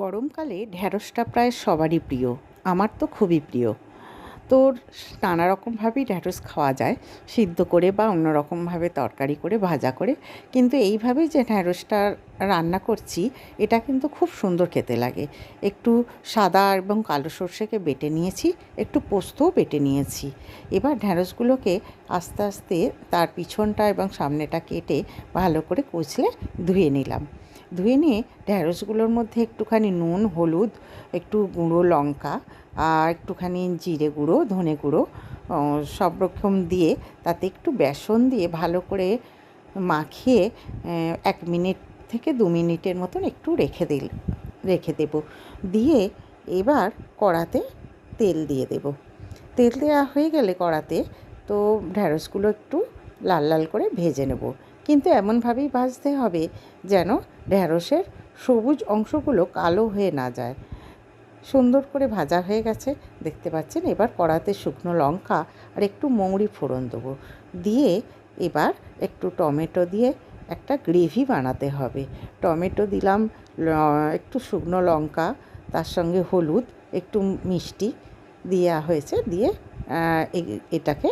গরমকালে ঢ্যাঁড়সটা প্রায় সবারই প্রিয়। আমার তো খুবই প্রিয়। তোর নানা রকমভাবেই ঢ্যাঁড়স খাওয়া যায়, সিদ্ধ করে বা অন্য রকমভাবে তরকারি করে, ভাজা করে। কিন্তু এইভাবেই যে ঢ্যাঁড়সটা রান্না করছি, এটা কিন্তু খুব সুন্দর খেতে লাগে। একটু সাদা এবং কালো সর্ষেকে বেটে নিয়েছি, একটু পোস্তও বেটে নিয়েছি। এবার ঢ্যাঁড়সগুলোকে আস্তে আস্তে তার পিছনটা এবং সামনেটা কেটে ভালো করে কচলে ধুয়ে নিলাম। ধুয়ে নিয়ে ঢ্যাঁড়সগুলোর মধ্যে একটুখানি নুন, হলুদ, একটু গুঁড়ো লঙ্কা আর একটুখানি জিরে গুঁড়ো, ধনে গুঁড়ো সব রকম দিয়ে তাতে একটু বেসন দিয়ে ভালো করে মাখিয়ে এক মিনিট থেকে দু মিনিটের মতন একটু রেখে দিল, রেখে দেব। দিয়ে এবার কড়াতে তেল দিয়ে দেব। তেল দেওয়া হয়ে গেলে কড়াতে তো ঢ্যাঁড়সগুলো একটু লাল লাল করে ভেজে নেব। কিন্তু এমনভাবেই ভাজতে হবে যেন ঢ্যাঁড়সের সবুজ অংশগুলো কালো হয়ে না যায়। সুন্দর করে ভাজা হয়ে গেছে। দেখতে পাচ্ছেন, এবার কড়াতে শুকনো লঙ্কা আর একটু মৌরি ফোড়ন দেবো। দিয়ে এবার একটু টমেটো দিয়ে একটা গ্রেভি বানাতে হবে। টমেটো দিলাম একটু শুকনো লঙ্কা, তার সঙ্গে হলুদ, একটু মিষ্টি দেওয়া হয়েছে। দিয়ে এটাকে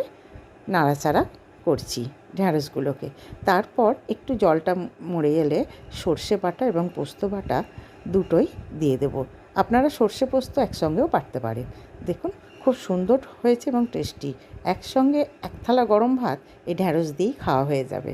নাড়াচাড়া করছি ঢ্যাঁড়সগুলোকে তারপর একটু জলটা মরে এলে সর্ষে বাটা এবং পোস্ত বাটা দুটোই দিয়ে দেব। আপনারা সর্ষে পোস্ত একসঙ্গেও বাটতে পারেন। দেখুন, খুব সুন্দর হয়েছে এবং টেস্টি একসঙ্গে এক থালা গরম ভাত এই ঢ্যাঁড়স দিয়েই খাওয়া হয়ে যাবে।